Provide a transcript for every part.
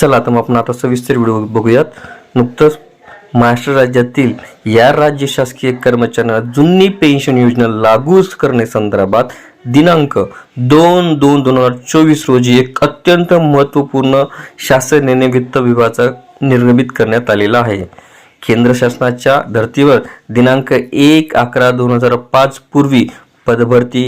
चला तर मग आपण आता सविस्तर व्हिडिओ बघूयात. नुकतंच महाराष्ट्र राज्यातील या राज्य शासकीय कर्मचाऱ्यांना जुनी पेन्शन योजना लागू करण्यासंदर्भात दिनांक दोन दोन दोन हजार चोवीस रोजी एक अत्यंत महत्त्वपूर्ण शासन निर्णय वित्त विभागाचा निर्गमित करण्यात आलेला आहे. केंद्र शासनाच्या धर्तीवर दिनांक एक अकरा दोन हजार पाच पूर्वी पदभरती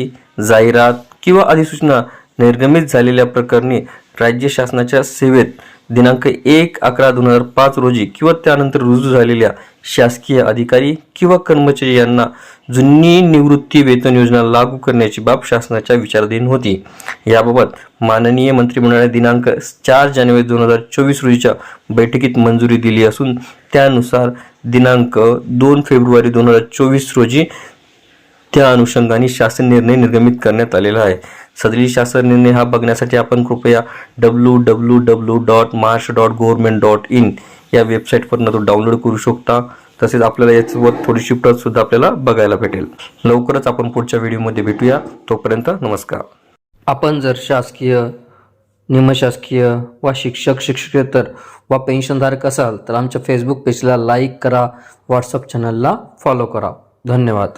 जाहिरात किंवा अधिसूचना निर्गमित झालेल्या प्रकरणी राज्य शासनाच्या सेवेत दिनांक एक अकरा दोन हजार पाच रोजी किंवा त्यानंतर रुजू झालेल्या शासकीय अधिकारी किंवा कर्मचारी यांना जुनी निवृत्ती वेतन योजना लागू करण्याची बाब शासनाच्या विचाराधीन होती. याबाबत माननीय मंत्रिमंडळाने दिनांक चार जानेवारी दोन हजार चोवीस रोजीच्या बैठकीत मंजुरी दिली असून त्यानुसार दिनांक दोन फेब्रुवारी दोन हजार चोवीस रोजी त्या अनुषंगाने शासन निर्णय निर्गमित करण्यात आलेला आहे. सदरी शासन निर्णय हा बघण्यासाठी आपण कृपया W W W dot Maharashtra dot government dot in या वेबसाईटवरनं तो डाउनलोड करू शकता. तसेच आपल्याला याच्यावर थोडीशी प्रत सुद्धा आपल्याला बघायला भेटेल. लवकरच आपण पुढच्या व्हिडिओमध्ये भेटूया. तोपर्यंत नमस्कार. आपण जर शासकीय निमशासकीय वा शिक्षक शिक्षकेतर वा पेन्शनधारक असाल तर आमच्या फेसबुक पेजला लाईक करा. व्हॉट्सअप चॅनलला फॉलो करा. धन्यवाद.